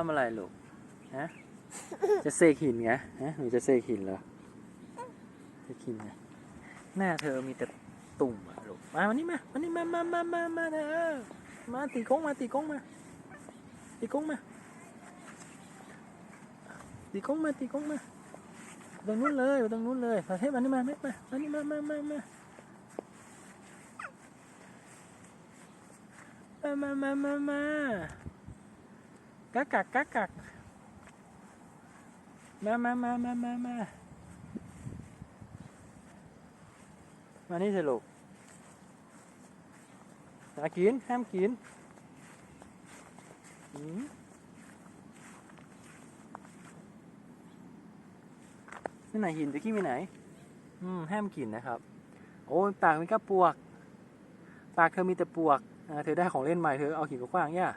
ำอะไรลูก ฮะ จะเสกหินไง ฮะหนูจะเสกหินเหรอเสกหินไงหน้าเธอมีแต่ตุ่มอะลูก มาวันนี้มาวันนี้มามามามามาเธอมาตีกงมาตีกงมา ตีกงมา ตีกงมาตีกงมาตรงนู้นเลยตรงนู้นเลยประเทศมานี่มาไม่มามานี่มามามามามามามามามา กักกักกักกักมามามามามามามานี่สิลูกอย่ากินห้ามกินอืมนี่ไหนหินตะกี้มีไหน อืมห้ามกินนะครับ โอ้ปากมีแค่ปวก ปากเธอมีแต่ปวกเธอได้ของเล่นใหม่เธอเอาหินกว้างๆย่าฮะ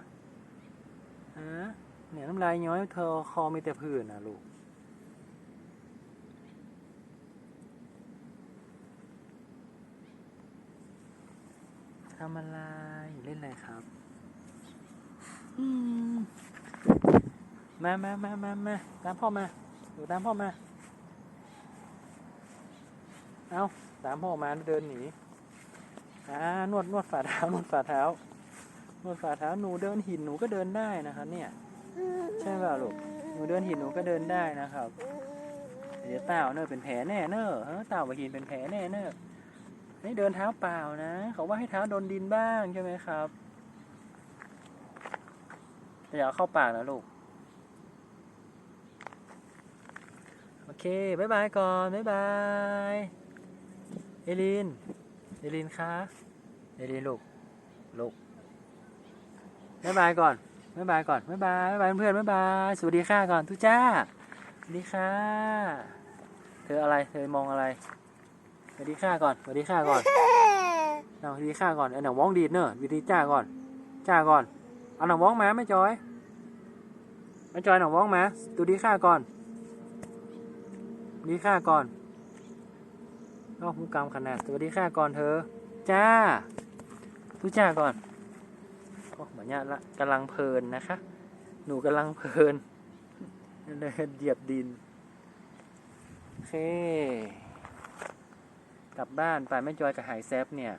เนี่ยน้ำลายย้อยเธอคอมีแต่ผื่นนะลูก ทำอะไร เล่นอะไรครับ อืมมามามามามาตามพ่อมาอยู่ตามพ่อมา เอาตามพ่อมาเดินหนี อ่า นวดนวดฝ่าเท้านวดฝ่าเท้า นวดฝ่าเท้าหนูเดินหินหนูก็เดินได้นะครับ เนี่ยใช่เปล่าลูกหนูเดินหินหนูก็เดินได้นะครับ เดี๋ยวเต่าเนอะเป็นแผลแน่เนอะเออเต่ากับหินเป็นแผลแน่เนอะนี่เดินเท้าเปล่านะ เขาว่าให้เท้าโดนดินบ้างใช่ไหมครับแต่อย่าเอาเข้าปากนะลูกโอเคบายบายก่อนบายบายเอลินเอลินคะเอลินลูกลูก บายบายก่อนบายบายก่อนบายบายบายบายเพื่อนบายบายสวัสดีค่ะก่อนทุจ้าสวัสดีค่ะ เธออะไรเธอมองอะไรสวัสดีค่ะก่อนสวัสดีค่ะก่อนเอาสวัสดีค่ะก่อนเอาหนังว้องดีดเนอะสวัสดีจ้าก่อน จ้าก่อนเอาหนังว้องมาไม่จอยไม่จอยหนังว้องมาสวัสดีค่ะก่อนสวัสดีค่ะก่อนก็ผู้กำขนาดสวัสดีค่ะก่อนเธอ จ้าทุจ้าก่อน ก็เหมือนเนี้ยละกำลังเพลินนะคะ หนูกำลังเพลินเลยเหยียบดิน โอเค กลับบ้านไปแม่จอยกับหายแซฟเนี่ย